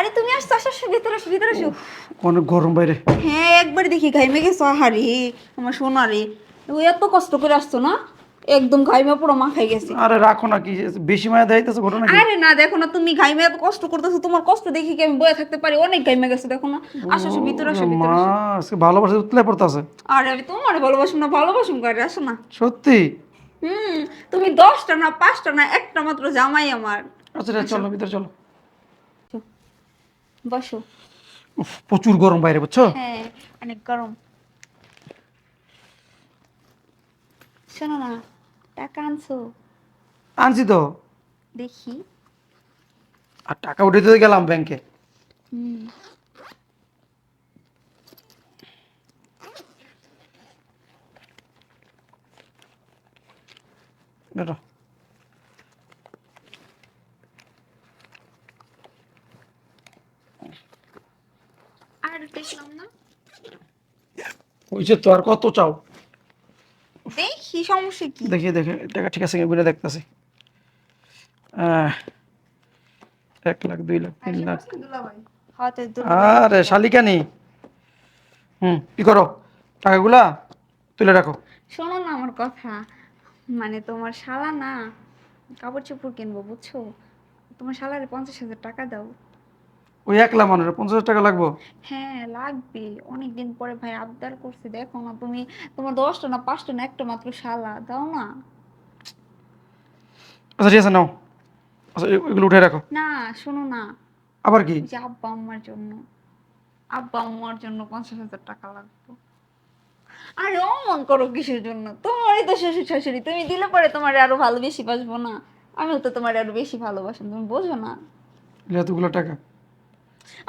আরে তুমি আসছো আসো আসো ভিতরে আসো ভিতরে আসো। অনেক গরম বাইরে। হ্যাঁ একবার দেখি ঘাইমে গেছো আহারে আমার সোনা রে ও এত কষ্ট করে আসছো না? একদম ঘাইমে পুরো মাখাই গেছে। আরে রাখো না কি বেশি মায়া দেখাইতেছে ঘটনা কি? আরে না দেখো না তুমি ঘাইমে এত কষ্ট করতেছো তোমার কষ্ট দেখি কি আমি বয়ে থাকতে পারি? অনেক ঘাইমে গেছে দেখো না। আসো আসো ভিতরে আসো ভিতরে আসো। আজকে ভালোবাসা উতলে পড়তেছে। আরে আমি তোমার ভালোবাসুম না ভালোবাসুম করে? আসো না। সত্যি? হুম তুমি দশটা না পাঁচটা না একটা মাত্র জামাই আমার। আচ্ছা চলো ভিতরে চলো। বসো। উফ, প্রচুর গরম বাইরে বুঝছ? হ্যাঁ অনেক গরম। শোনো না টাকা আনছো? আনছি তো। দেখি। আর টাকা উঠে দিতে গেলাম ব্যাংকে। হুম। তো আর কত চাও? দেখি সমস্যা কি? দেখি দেখি টাকা ঠিক আছে দেখতেছি। এক লাখ দুই লাখ তিন লাখ। আরে শালিকা নি হুম কি করো? টাকাগুলা তুলে রাখো। শোনো না আমার কথা। মানে তোমার শালা না কাপড় চোপড় কিনবো বুঝছ? তোমার শালারে পঞ্চাশ হাজার টাকা দাও। ওই এক লাখ মানুষের পঞ্চাশ হাজার টাকা লাগবো? হ্যাঁ লাগবে। অনেকদিন পরে ভাই আবদার করছে দেখো না তুমি তোমার দশটা না পাঁচটা না একটা মাত্র শালা দাও না। আচ্ছা ঠিক আছে নাও। আচ্ছা এগুলো উঠে রাখো। না শোনো না। আবার কি? যে আব্বা আম্মার জন্য। আব্বা আম্মার জন্য পঞ্চাশ হাজার টাকা লাগবে। আরে অমন করো কিসের জন্য? তোমারই তো শ্বশুর শাশুড়ি তুমি দিলে পরে তোমার আরও ভালো বেশি বাসবো না। আমিও তো তোমার আরও বেশি ভালোবাসি তুমি বোঝো না। এতগুলো টাকা।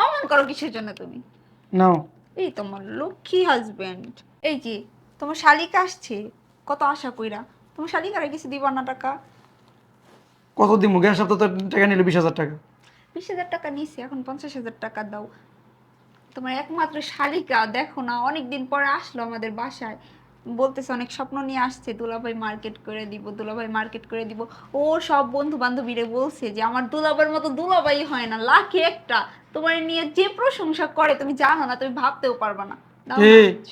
অমন করো কিসের জন্য তুমি? নাও। এই তোমার লক্ষ্মী হাজবেন্ড এই যে তোমার শালিকা আসছে। কত আশা কইরা। তোমার শালিকারে কিছু দিবা না টাকা? কত দিন গ্যাস সপ্তাহ তো টাকা নিল বিশ হাজার টাকা। বিশ হাজার টাকা নিছি এখন পঞ্চাশ হাজার টাকা দাও। তোমার একমাত্র শালিকা দেখো না অনেক দিন পরে আসলো আমাদের বাসায়। বলতেছে অনেক স্বপ্ন নিয়ে আসছে দুলাভাই মার্কেট করে দিব দুলাভাই মার্কেট করে দিব। ও সব বন্ধু বান্ধবীরে বলছে যে আমার দুলাভাইয়ের মতো দুলাভাই হয় না লাখে একটা। তোমার নিয়ে যে প্রশংসা করে তুমি জানো না তুমি ভাবতেও পারবা না।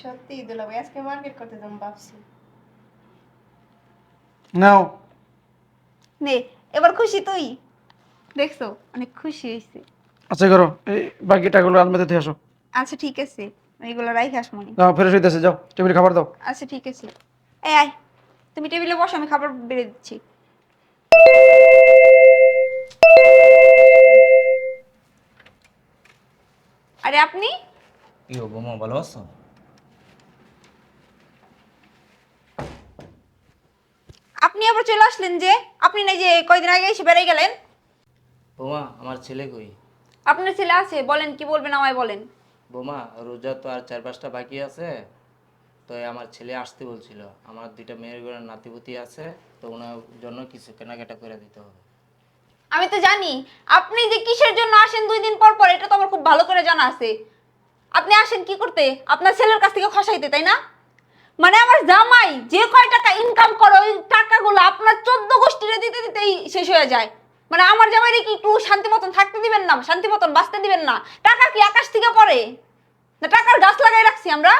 সত্যি দুলাভাই আজকে মার্কেট করতে যাব ভাবছি। নাও। নে এবার খুশি তুই। দেখছ অনেক খুশি হয়েছে আচ্ছা করো এই বাকি টাকাগুলো আলমারিতে দিয়ে আসো। আচ্ছা ঠিক আছে। এগুলো রাইখে আসমনি যাও ফেরত হইতেছে যাও টেবিলে খাবার দাও। আচ্ছা ঠিক আছে। এই আয় তুমি টেবিলে বসো আমি খাবার বেড়ে দিচ্ছি। আরে আপনি? কি হব মা ভালো আছো? আপনি আবার চলে আসলেন যে? আপনি না যে কয়দিন আগে এসে বেড়ে গেলেন? বোমা আমার ছেলে কই? আপনার ছেলে আছে বলেন কি বলবেন আমায় বলেন। বোমা, রোজা তো আর চার পাঁচটা বাকি আছে। তো আমার ছেলে আসতে বলছিল। আমার দুইটা মেয়ের ঘরে নাতিপুতি আছে, তো ওনার জন্য কিছু কেনাকাটা করে দিতে হবে। আমি তো জানি। আপনি যে কিসের জন্য আসেন দুই দিন পর পর, এটা তো আমার খুব ভালো করে জানা আছে। আপনি আসেন কি করতে? আপনার ছেলের কাছ থেকে খসাইতে, তাই না? মানে আমার জামাই যে কয় টাকা ইনকাম করে, ওই টাকাগুলো আপনার চোদ্দ গোষ্ঠীরে দিতে দিতেই শেষ হয়ে যায়। মানে আমার জামাইরে কি একটু শান্তি মতন থাকতে দিবেন না? শান্তি মতন বাঁচতে দিবেন না? টাকা কি আকাশ থেকে পড়ে? না টাকার গাছ লাগাই রাখছি আমরা?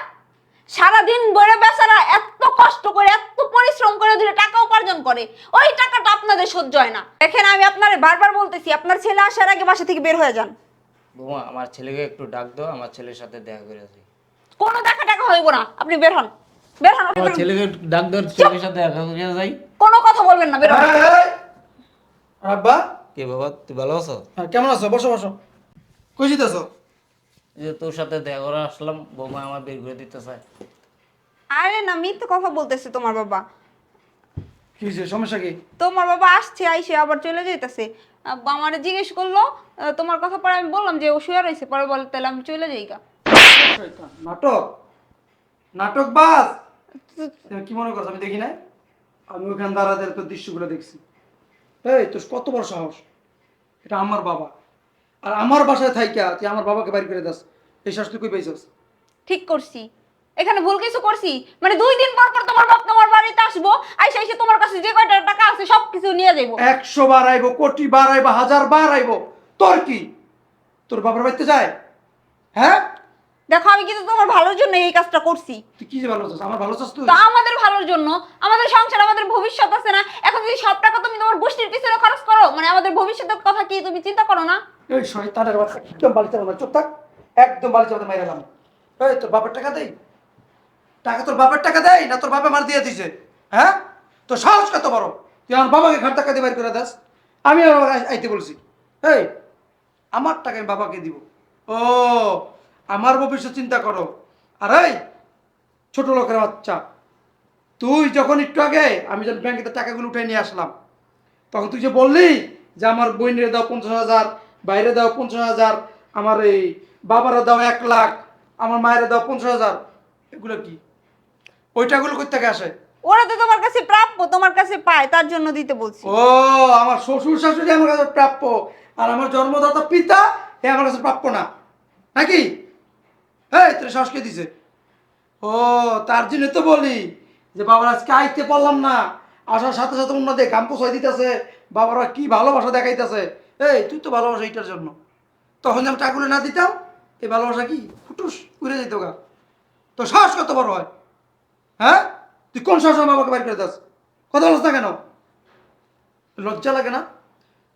সারাদিন বইরে বেচারা এত কষ্ট করে এত পরিশ্রম করে ধরে টাকা উপার্জন করে। ওই টাকাটা আপনাদের সহ্য হয় না। দেখেন আমি আপনার বারবার বলতেছি আপনার ছেলে আসার আগে বাসা থেকে বের হয়ে যান। বোমা আমার ছেলেকে একটু ডাক দাও আমার ছেলের সাথে দেখা করে আসি। কোনো টাকা টাকা হইব না। আপনি বের হন। বের হন আমার ছেলেকে ডাক দাও ছেলের সাথে দেখা করে যাই। কোনো কথা বলবেন না বের হন। আব্বা? কে বাবা তুই ভালো আছো? হ্যাঁ, কেমন আছো? বসো বসো। কই যেতেছো এই যে তোর সাথে দেখা করে আসলাম বৌমা আমার বের করে দিতে চায় আরে না মিথ্যে কথা বলতেছে তোমার বাবা। কি হয়েছে সমস্যা কি? তোমার বাবা আসছে আইসে আবার চলে যাইতেছে। আমার জিজ্ঞেস করল আহ, তোমার কথা পরে আমি বললাম যে ও শুয়ে রয়েছে পরে বলে তাহলে আমি চলে যাই গা শয়তান, নাটক? নাটক বাস তুমি কি মনে করছ আমি দেখি নাই? আমি ওখানে দাঁড়াতে তোর দৃশ্যগুলো দেখছি। এই তোর কত বড় সাহস? এটা আমার বাবা। আর আমার বাসায় থাইকা তুই আমার বাবাকে বাইর করে দাস। এই তুই কই পাইছস? ঠিক করছি। এখানে ভুল কিছু করছি? মানে দুই দিন পর পর তোমার বাপ তোমার বাড়িতে আসব আইসা আইসা তোমার কাছে যে কয়টা টাকা আছে সব কিছু নিয়ে যাইবো। একশো বার আইবো কোটি বার আইবো হাজার বার আইবো। তোর কি? তোর বাবার বাড়িতে যায়? হ্যাঁ? দেখো আমি কিন্তু তোমার ভালোর জন্য এই কাজটা করছি। তুই কি যে ভালো চাস? আমার ভালো চাস তুই? তো আমাদের ভালোর জন্য। আমাদের সংসার আমাদের ভবিষ্যৎ আছে না? এখন যদি সব টাকা তুমি তোমার গোষ্ঠীর পিছনে খরচ করো মানে আমাদের ভবিষ্যতের কথা কি তুমি চিন্তা করো না? এই শয়তানের বাচ্চা একদম বাড়ি চালানো চুপ থাক। একদম বাড়ি চালাতে মাইরে এলাম এই তোর বাপের টাকা দেই? টাকা তোর বাপের টাকা দেয় না তোর বাপে মার দিয়ে দিছে? হ্যাঁ? তো সাহস কত বড়? তুই আমার বাবাকে ঘাট টাকা দিয়ে বের করে দাস। আমি আমার আইতে বলছি। এই আমার টাকা আমি বাবাকে দিব। ও আমার ভবিষ্যৎ চিন্তা করো। আর এই ছোট লোকের বাচ্চা তুই যখন একটু আগে আমি যখন ব্যাংকে টাকাগুলো উঠে নিয়ে আসলাম তখন তুই যে বললি যে আমার বইনের দাও পঞ্চাশ হাজার বাইরে দাও পঞ্চাশ হাজার আমার এই বাবারা দাও এক লাখ আমার মায়ের দাও পঞ্চাশ হাজার এগুলো কি? ওই টাকাগুলো কোথা থেকে আসে? ওরা তো তোমার কাছে প্রাপ্য তোমার কাছে পায় তার জন্য দিতে বলছি। ও আমার শ্বশুর শাশুড়ি আমার কাছে প্রাপ্য আর আমার জন্মদাতা পিতা এ আমার কাছে প্রাপ্য না। নাকি? হ্যাঁ তোর শ্বাস কে দিছে? ও, তার জন্য তো বলি যে বাবার আজকে আইতে পারলাম না। আসার সাথে সাথে অন্যদের গাম পোষাই দিতেছে। বাবারা কি ভালোবাসা দেখাইতেছে? এই, তুই তো ভালোবাসা এইটার জন্য। তখন আমি টাকাগুলো না দিতাম, এই ভালোবাসা কি? ফুটুস উড়ে যেত গা। তো সাহস কত বড় হয়? হ্যাঁ? তুই কোন সাহস বাবাকে বাইর করে দাস? কথা বলছ না কেন? লজ্জা লাগে না?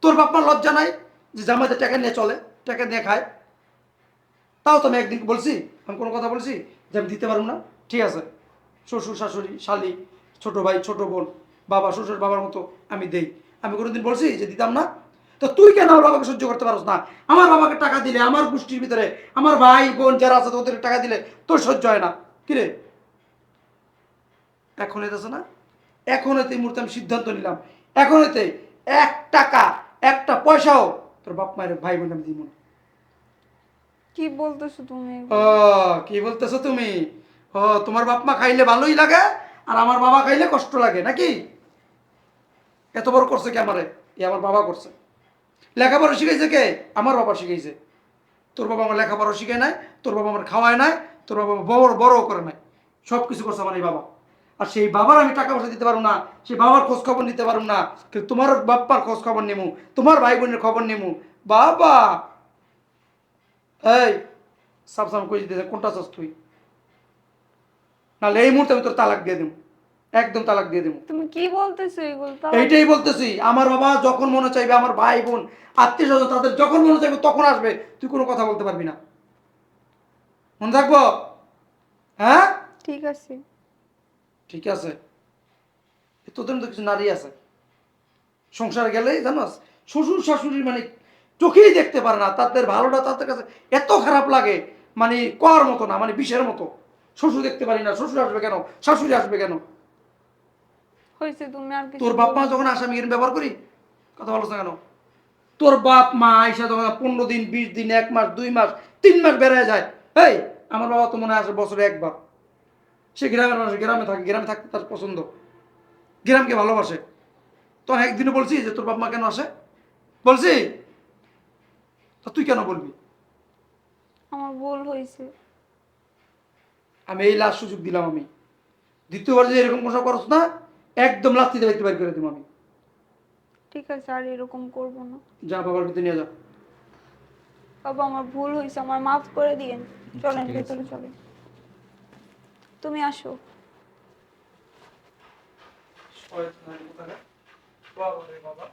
তোর বাপ মার লজ্জা নাই যে জামাইতে টাকা নিয়ে চলে, টাকা নিয়ে খায়। তাও তো আমি একদিন বলছি, আমি কোনো কথা বলছি যে আমি দিতে পারব না। ঠিক আছে, শ্বশুর, শাশুড়ি, শালি, ছোট ভাই, ছোট বোন, বাবা, শ্বশুর, বাবার মতো আমি দেই। আমি কোনোদিন বলছি যে দিতাম না। তো তুই কেন আমার বাবাকে সহ্য করতে পারস না? আমার বাবাকে টাকা দিলে, আমার গোষ্ঠীর ভিতরে, আমার ভাই, বোন যারা আছে ওদের টাকা দিলে তোর সহ্য হয় না। কিরে এখন এতেছে না? এখন এতে মুহূর্তে আমি সিদ্ধান্ত নিলাম। এখন এতে এক টাকা, একটা পয়সাও তোর বাপ মায়ের ভাই বোন আমি দিব না। কি বলতেছো তুমি ও, কি বলতেছো তুমি? ও, তোমার বাপ মা খাইলে ভালোই লাগে, আর আমার বাবা খাইলে কষ্ট লাগে, নাকি? এত বড় করছে কে আমারে? এ আমার বাবা করছে। লেখাপড়া শিখাইছে কে? আমার বাবা শিখাইছে। তোর বাবা আমার লেখাপড়া শিখায় নাই, তোর বাবা আমার খাওয়ায় নাই, তোর বাবা বড় বড় করে নাই। সব কিছু করছে আমার এই বাবা। আর সেই বাবার আমি টাকা পয়সা দিতে পারব না, সেই বাবার খোঁজ খবর নিতে পারব না, কিন্তু তোমার বাপ্পার খোঁজ খবর নেমু, তোমার ভাই বোনের খবর নেমু। বাবা এই সাব সাব করে দিতে কোনটা চাস তুই? নাহলে এই মুহূর্তে আমি তোর তালাক দিয়ে দেবো একদম তালাক দিয়ে দেবো তুমি কি বলতেছো এগুলো? এইটাই বলতেছি আমার বাবা যখন মনে চাইবে আমার ভাই বোন আত্মীয় স্বজন তাদের যখন মনে চাইবে তখন আসবে। তুই কোনো কথা বলতে পারবি না। মনে থাকব? হ্যাঁ? ঠিক আছে। ঠিক আছে। তোদের তো কিছু নারী আছে। সংসার গেলেই জানোস শ্বশুর শাশুড়ির মানে চোখেই দেখতে পারে না তাদের ভালোটা তাদের কাছে এত খারাপ লাগে মানে কর মতো না মানে বিষের মতো। শ্বশুর দেখতে পারি না শ্বশুর আসবে কেন শাশুড়ি আসবে কেন? হয়েছে তুমি আর তোর বাপ মা যখন আসে আমি এরকম ব্যবহার করি? কথা বলছ কেন? তোর বাপ মা আইসা যখন পনেরো দিন বিশ দিন এক মাস দুই মাস তিন মাস বেড়ে যায় এই আমার বাবা তো মনে আসে বছরে একবার। সে গ্রামের মানুষ গ্রামে থাকে গ্রামে থাকতে তার পছন্দ। গ্রামকে ভালোবাসে। তো একদিনও বলছি যে তোর বাপ মা কেন আসে? বলছি তা তুই কেন বলবি? আমার ভুল হয়েছে। আমি এই লাস্ট সুযোগ দিলাম আমি। দ্বিতীয়বার যদি এরকম কোনো করছ না একদম লাত্তি দেখতে বাইর করে দিব আমি। ঠিক আছে আর এরকম করব না। যা বাবার ভিতরে নিয়ে যা। বাবা আমার ভুল হয়েছে আমার মাফ করে দিয়েন। চলেন ঠিক আছে। ভেতরে চলেন। তুমি আসো। বাবা বাবা।